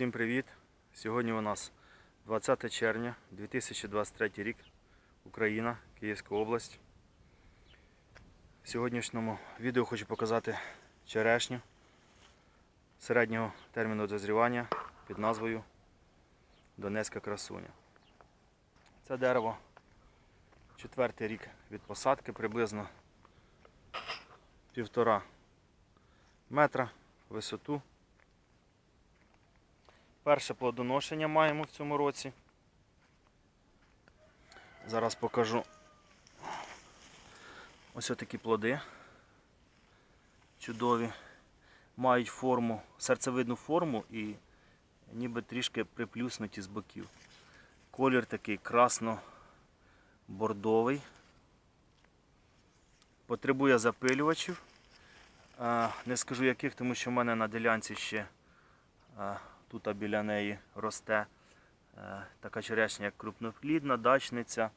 Всім привіт! Сьогодні у нас 20 червня 2023 рік, Україна, Київська область. В сьогоднішньому відео хочу показати черешню середнього терміну дозрівання під назвою Донецька красуня. Це дерево четвертий рік від посадки, приблизно півтора метра висоту. Перше плодоношення маємо в цьому році. Зараз покажу ось такі плоди. Чудові. Мають форму, серцевидну форму і ніби трішки приплюснуті з боків. Колір такий красно-бордовий. Потребує запилювачів. Е, Не скажу яких, тому що в мене на ділянці ще е, тут а біля неї росте е, така черешня, як крупноплідна, дачниця,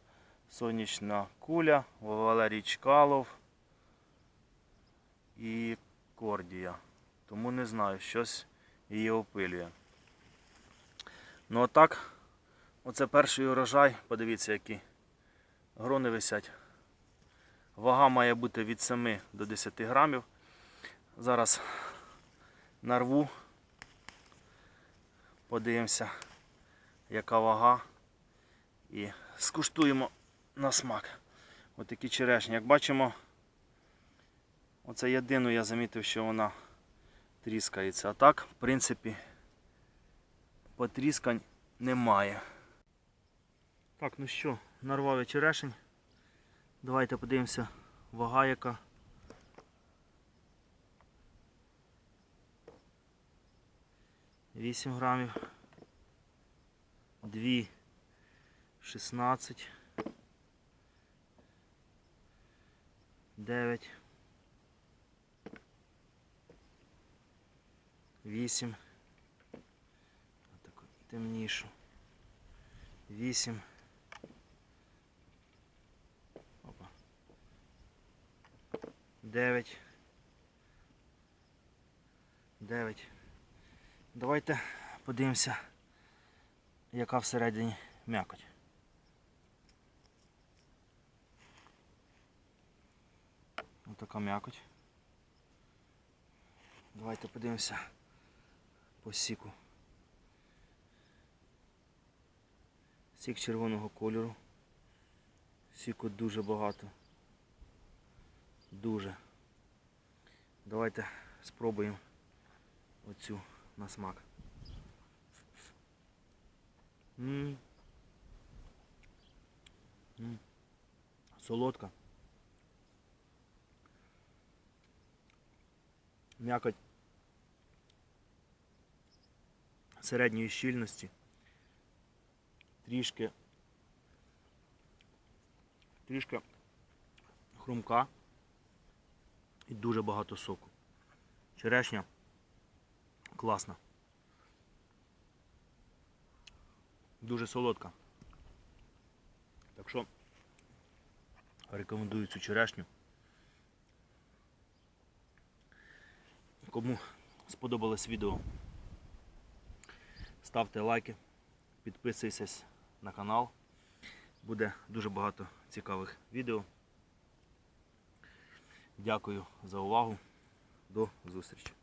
сонячна куля, Валерій Чкалов і кордія. Тому не знаю, щось її опилює. Ну отак, оце перший урожай, подивіться, які грони висять. Вага має бути від 7 до 10 грамів. Зараз нарву. Подивимося, яка вага. І скуштуємо на смак. Ось такі черешні. Як бачимо, оце єдину я замітив, що вона тріскається. А так, в принципі, потріскань немає. Так, ну що, нарвав я черешень. Давайте подивимося, вага яка. Вісім грамів. Дві. Шістнадцять. Дев'ять. Вісім. Отаку темнішу. Вісім. Опа. Дев'ять. Дев'ять. Давайте подивимося, яка всередині м'якоть. Ось така м'якоть. Давайте подивимося по сіку. Сік червоного кольору. Сіку дуже багато. Дуже. Давайте спробуємо оцю на смак. М. М. Солодка. М'якоть середньої щільності. Трішки трішки хрумка і дуже багато соку. Черешня класна. Дуже солодка. Так що рекомендую цю черешню. Кому сподобалось відео, ставте лайки, підписуйтесь на канал. Буде дуже багато цікавих відео. Дякую за увагу. До зустрічі.